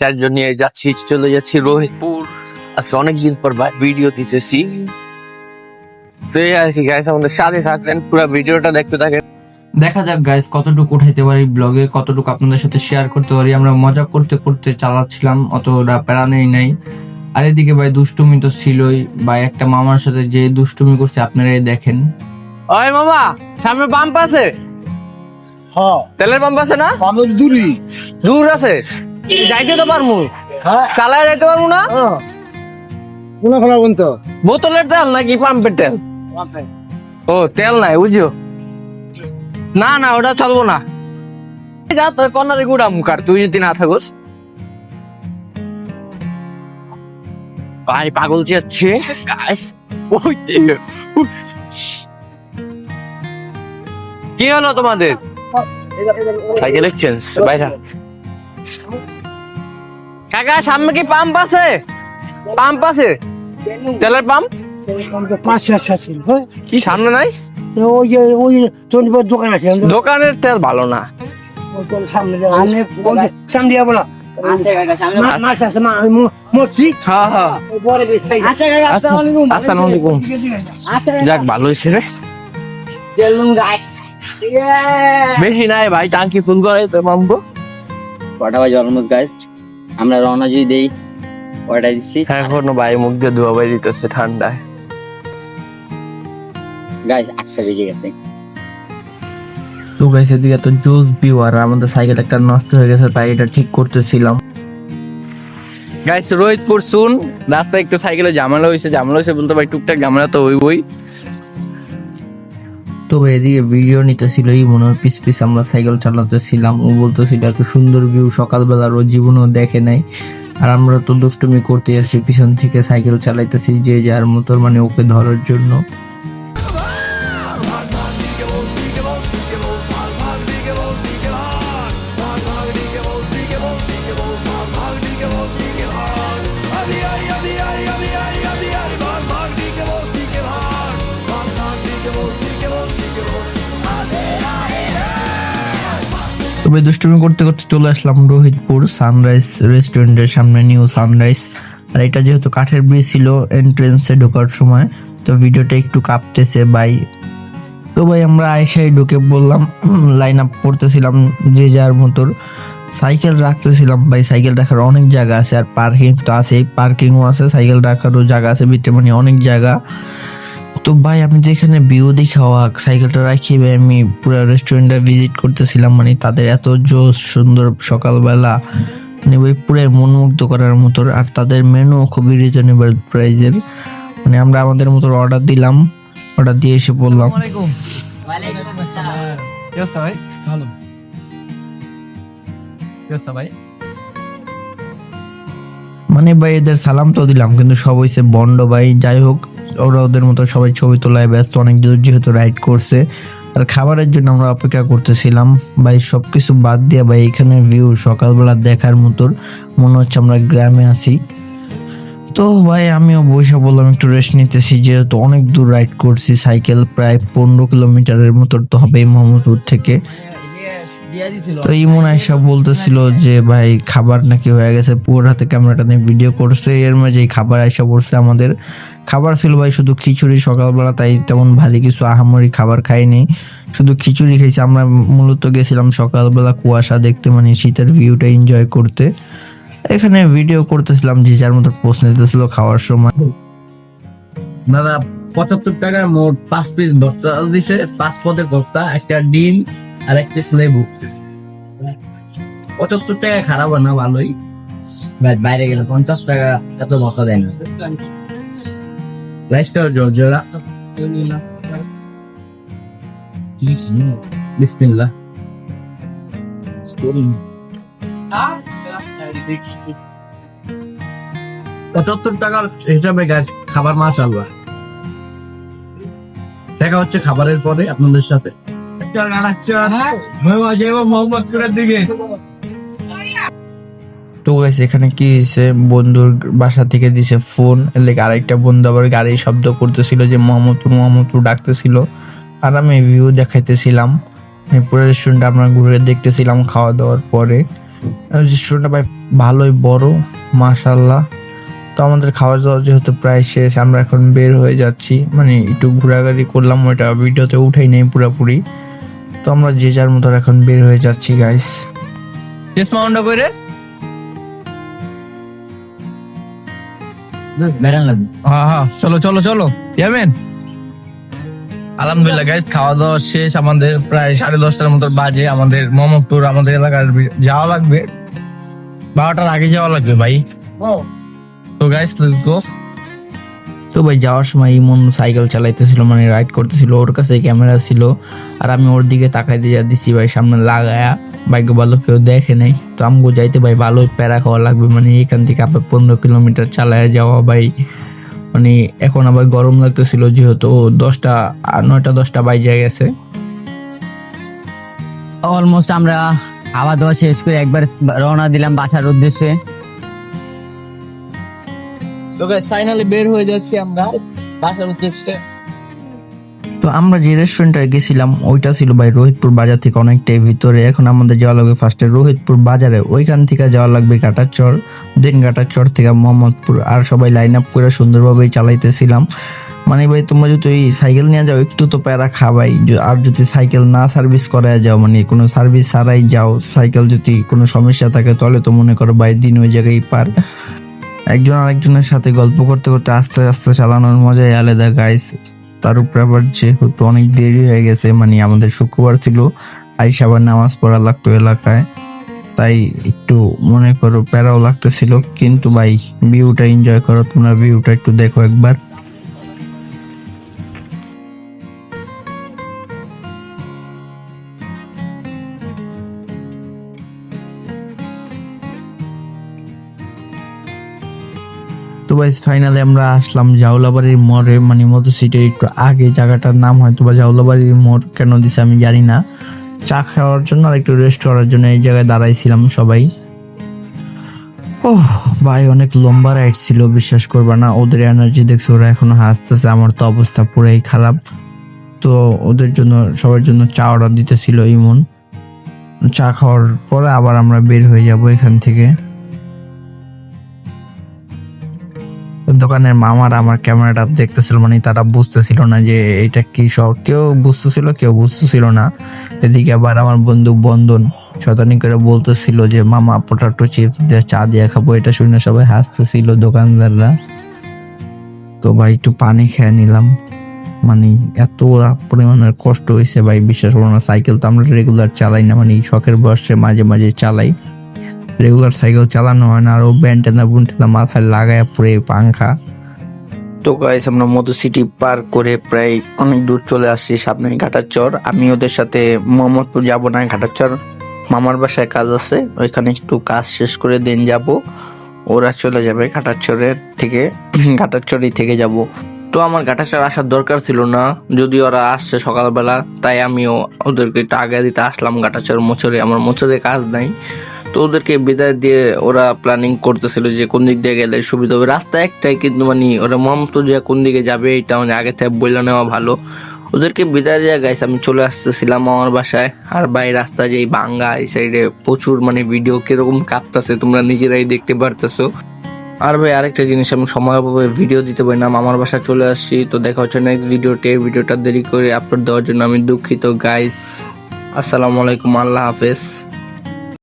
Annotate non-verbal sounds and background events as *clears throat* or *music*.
চারজন নিয়ে যাচ্ছি চলে যাচ্ছি রোহিতপুর আজকে অনেকদিন পর ভিডিও দিতেছি। তো এই আর কি গাইস আমাদের সাথে থাকবেন পুরো ভিডিওটা দেখতে থাকেন। দেখা যাক গাইস কতটুকু উঠাইতে পারি ব্লগে কতটুকু আপনাদের সাথে শেয়ার করতে পারি। আমরা মজা করতে করতে চালাচ্ছিলাম অতটা প্যারা নেই নাই। আর এদিকে ভাই দুষ্টুমি তো ছিলই। ভাই একটা মামার সাথে যে দুষ্টুমি করছে আপনারা এই দেখেন। ওই মামা সামনে পাম্প আছে? হ্যাঁ। তেলের পাম্প আছে না? আমি দূরি দূর আছে? যাইতে তো পারমু। হ্যাঁ। চালায় যাইতে পারমু না? কোন খোলা বন্ত বোতলের তেল নাকি পাম্পের তেল? ও তেল নাই বুঝছ না না ওটা চলবো না। যা তোর কর্নারে গুড়া মুখার তুই যদি না থাকোস। ভাই পাগল যাচ্ছে গাইস ওই কি হলো তোমাদের? সাইকেল এক্সচেঞ্জ বাইরা। কাকা সামনে কি পাম্প আছে? পাম্প আছে? তেলের পাম্প পাঁচ ছয় হ্যাঁ কি সামনে নাই? ওই ওই চন্ডিপুর দোকান আছে। দোকানের তেল ভালো না। সামনে আমি ওই যে সামনে যাব না মা- মাছ আছে মা আমি ম- মরছি। হ্যাঁ হ্যাঁ। আচ্ছা কাকা, আচ্ছা। আচ্ছা যাক ভালো হয়েছে রে! বেশি নাই ভাই টাঙ্কি ফুল করে তো মামবো কটা বাজে অলমোস্ট গাইস আমরা রওনা যদি দেই কয়টা দিচ্ছি এখনও ভাই মুখ দিয়ে ধোয়া বাই দিতেছে ঠান্ডায়। গাইস আটটা বেজে গেছে। তো গাইস এদিকে তো জোস আর আমাদের সাইকেল একটা নষ্ট হয়ে গেছে তাই এটা ঠিক করতেছিলাম। গাইস রোহিতপুর শুন রাস্তায় একটু সাইকেলে ঝামেলা হয়েছে ঝামেলা হয়েছে বলতে ভাই টুকটাক ঝামেলা তো ওই ওই তো এদিকে ভিডিও নিতেছিল এই মনে হয় পিস পিস আমরা সাইকেল চালাতেছিলাম। ও বলতেছিল, এত সুন্দর ভিউ সকালবেলা রোজ জীবনও দেখে নাই। আর আমরা তো দুষ্টুমি করতে আসি পিছন থেকে সাইকেল চালাইতেছি যে যার মতো মানে ওকে ধরার জন্য। তবে দুষ্টুমি করতে করতে চলে আসলাম রোহিতপুর সানরাইজ রেস্টুরেন্টের সামনে, নিউ সানরাইজ। আর এটা যেহেতু কাঠের ব্রিজ ছিল এন্ট্রেন্সে ঢোকার সময়, তো ভিডিওটা একটু কাঁপতেছে ভাই। তো ভাই, আমরা আয়সায় ঢুকে বললাম লাইন আপ করতেছিলাম যে যার মতোর। সাইকেল রাখতেছিলাম ভাই, সাইকেল রাখার অনেক জায়গা আছে, আর পার্কিং তো আছে পার্কিংও আছে, সাইকেল রাখারও জায়গা আছে, ভিতরে মানে অনেক জায়গা। তো ভাই আমি তো এখানে ভিউ দেখা অবাক। সাইকেলটা রাখি ভাই আমি পুরো রেস্টুরেন্টটা ভিজিট করতেছিলাম। মানে তাদের এত জোস সুন্দর সকালবেলা। মানে ভাই পুরো মনমুগ্ধ করার মতো। আর তাদের মেনু খুবই রিজনেবল প্রাইজের মানে আমরা আমাদের মতো অর্ডার দিলাম। অর্ডার দিয়ে এসে বললাম। মানে ভাই এদের সালাম তো দিলাম কিন্তু সব হইছে বন্ড ভাই। যাই হোক ওরা ওদের মতো সবাই ছবি তোলায় ব্যস্ত, অনেক দূর যেহেতু রাইড করছে। আর খাবারের জন্য আমরা অপেক্ষা করতেছিলাম। ভাই সব কিছু বাদ দিয়ে ভাই, এখানে ভিউ সকালবেলা দেখার মতো। মনে হচ্ছে আমরা গ্রামে আছি। তো ভাই, আমিও বসে বললাম একটু রেস্ট নিতেছি, যেহেতু অনেক দূর রাইড করছি। সাইকেল প্রায় পনেরো কিলোমিটারের মতো তো হবে মোহাম্মদপুর থেকে। তো ইমন আয়সা বলতেছিল যে ভাই খাবার নাকি হয়ে গেছে। পুরো হাতে ক্যামেরাটা নিয়ে ভিডিও করছে। এর মাঝে খাবার আয়সা পড়ছে আমাদের খাবার ছিল ভাই শুধু খিচুড়ি সকালবেলা তাই তেমন ভারী কিছু আহামরি খাবার খাইনি। শুধু খিচুড়ি খেয়েছি আমরা মূলত গেছিলাম সকালবেলা কুয়াশা দেখতে মানে শীতের ভিউটা এনজয় করতে। এখানে ভিডিও করতেছিলাম যে যার মতো প্রশ্ন দিতেছিল খাওয়ার সময়। দাদা পঁচাত্তর টাকার মোট পাঁচ পিস ভর্তা দিছে। পাঁচ পদের ভর্তা একটা ডিম আর এক পিস পঁচাত্তর টাকা খারাপ না, ভালোই। বাইরে গেলে পঞ্চাশ টাকা, এত ভর্তা দেয় না। রাইসটা জর্জরা পঁচাত্তর টাকার হিসাবে গাছ খাবার মাস আল্লাহ দেখা হচ্ছে খাবারের পরে আপনাদের সাথে। তো গাইস এখানে কি হয়েছে? বন্ধুর বাসা থেকে দিছে ফোন লেগে আরেকটা বন্ধু আবার গাড়ি শব্দ করতেছিল যে মোহাম্মদপুর মোহাম্মদপুর ডাকতেছিল। আর আমি ভিউ দেখাইতেছিলাম। পুরো রেস্টুরেন্ট আমরা ঘুরে দেখতেছিলাম খাওয়া দাওয়ার পরে। রেস্টুরেন্টটা ভাই ভালোই বড় মাশাল্লাহ তো আমাদের খাওয়া দাওয়া যেহেতু প্রায় শেষ, আমরা এখন বের হয়ে যাচ্ছি। মানে একটু ঘোরাঘুরি করলাম, ওইটা ভিডিওতে উঠাই নেই পুরোপুরি। তো আমরা যে যার মতো এখন বের হয়ে যাচ্ছি গাইস লাগবে হ্যাঁ হ্যাঁ চলো চলো চলো। যাবেন আলহামদুলিল্লাহ গাইস খাওয়া দাওয়া শেষ। আমাদের প্রায় সাড়ে দশটার মতো বাজে। আমাদের মোহাম্মদপুর আমাদের এলাকার যাওয়া লাগবে। বারোটার আগে যাওয়া লাগবে ভাই। তো গাইস প্লিজ গো তো ভাই, যাওয়ার সময় ইমন সাইকেল চালাইতেছিল মানে রাইড করতেছিল, ওর কাছে ক্যামেরা ছিল। আর আমি ওর দিকে তাকাইতে যা দিছি ভাই, সামনে লাগায়া। বাইক ভালো কেউ দেখে নাই। তো আমগো যাইতে ভাই, ভালো প্যারা খাওয়া লাগবে মানে এখান থেকে আবার পনেরো কিলোমিটার চালায় যাওয়া ভাই। মানে এখন আবার গরম লাগতেছিল, যেহেতু দশটা, নয়টা, দশটা বাইজে গেছে। অলমোস্ট আমরা খাওয়া দাওয়া শেষ করে একবার রওনা দিলাম বাসার উদ্দেশ্যে। তো গাইস ফাইনালি বের হয়ে যাচ্ছি আমরা বাসার উদ্দেশ্যে। তো আমরা যে রেস্টুরেন্টে গেছিলাম, ওইটা ছিল ভাই রোহিতপুর বাজার থেকে অনেকটাই ভিতরে। এখন আমাদের যাওয়া লাগবে ফার্স্টে রোহিতপুর বাজারে। ওইখান থেকে যাওয়া লাগবে কাটাচর দেন কাটাচর থেকে মোহাম্মদপুর। আর সবাই লাইন আপ করে সুন্দরভাবেই চালাইতেছিলাম। মানে ভাই, তোমরা যদি ওই সাইকেল নিয়ে যাও, একটু তো প্যারা খাবাই। আর যদি সাইকেল না সার্ভিস করায় যাও মানে কোনো সার্ভিস ছাড়াই যাও, সাইকেল যদি কোনো সমস্যা থাকে, তাহলে তো মনে করো ভাই দিন ওই জায়গায় পার। একজন আরেকজনের সাথে গল্প করতে করতে আস্তে আস্তে চালানোর মজাই আলাদা গাইস তার উপরে আবার যেহেতু অনেক দেরি হয়ে গেছে মানে আমাদের শুক্রবার ছিল আইসা আবার নামাজ পড়া লাগতো এলাকায়। তাই একটু মনে করো প্যারাও লাগতেছিল, কিন্তু ভাই ভিউটা এনজয় করো, তোমরা ভিউটা একটু দেখো একবার। তো ভাই ফাইনালি আমরা আসলাম জাউলাবাড়ির মোড়ে। মানে মধু সিটির একটু আগে, জায়গাটার নাম হয়তো বা জাউলাবাড়ির মোড় কেন দিছে আমি জানি না। চা খাওয়ার জন্য আর একটু রেস্ট করার জন্য এই জায়গায় দাঁড়াইছিলাম সবাই। ও ভাই, অনেক লম্বা রাইড ছিল, বিশ্বাস করবা না। ওদের এনার্জি দেখছে, ওরা এখনও হাসতেছে, আমার তো অবস্থা পুরাই খারাপ। তো ওদের জন্য, সবার জন্য চা অর্ডার দিতেছিল ইমন। চা খাওয়ার পরে আবার আমরা বের হয়ে যাব এখান থেকে। দোকানের মামার আমার ক্যামেরাটা দেখতেছিল মানে তারা বুঝতেছিল না যে এটা কি সব কেউ বুঝতেছিল কেউ বুঝতেছিল না। এদিকে আবার আমার বন্ধু বন্ধন শতানি করে বলতেছিল যে, মামা পটাটো চিপস দিয়ে চা দিয়ে খাব। এটা শুনে সবাই হাসতেছিল দোকানদাররা। তো ভাই, একটু পানি খেয়ে নিলাম। মানে এত পরিমাণের কষ্ট হয়েছে ভাই, বিশ্বাস করো না, সাইকেল তো আমরা রেগুলার চালাই না। মানে শখের বয়সে মাঝে মাঝে চালাই। রেগুলার সাইকেল চালানো হয় না, আর ও ব্যান্টেনা বুনটেনা মাথায় লাগায় পুরে পাংখা। তো গাইস আমরা মধু সিটি পার করে প্রায় অনেক দূর চলে আসছি সামনে ঘাটাচর। আমি ওদের সাথে মোহাম্মদপুর যাব না, ঘাটাচর। মামার বাসায় কাজ আছে, ওইখানে একটু কাজ শেষ করে দিন যাব। ওরা চলে যাবে ঘাটাচরের থেকে, *clears throat* ঘাটাচরই থেকে যাব। তো আমার ঘাটাচর আসার দরকার ছিল না, যদি ওরা আসছে সকালবেলা, তাই আমিও ওদেরকে একটু আগে দিতে আসলাম ঘাটাচর, মোচরে। আমার মোচরে কাজ নাই। তো ওদেরকে বিদায় দিয়ে ওরা প্ল্যানিং করতেছিল যে কোন দিক দিয়ে গেলে সুবিধা হবে। রাস্তা একটাই কিন্তু মানে ওরা যে কোন দিকে যাবে, এটা মানে আগে থেকে বলে নেওয়া ভালো। ওদেরকে বিদায় দেওয়া গাইছে আমি চলে আসতেছিলাম আমার বাসায়। আর বাই রাস্তা যেই বাঙ্গা, এই সাইডে প্রচুর মানে ভিডিও কীরকম কাঁপতেছে, তোমরা নিজেরাই দেখতে পারতেছো। আর ভাই, আরেকটা জিনিস, আমি সময় অভাবে ভিডিও দিতে পারি না আমার বাসায় চলে আসছি। তো দেখা হচ্ছে নেক্সট ভিডিওতে ভিডিওটা দেরি করে আপলোড দেওয়ার জন্য আমি দুঃখিত গাইস আসসালামু আলাইকুম, আল্লাহ হাফেজ।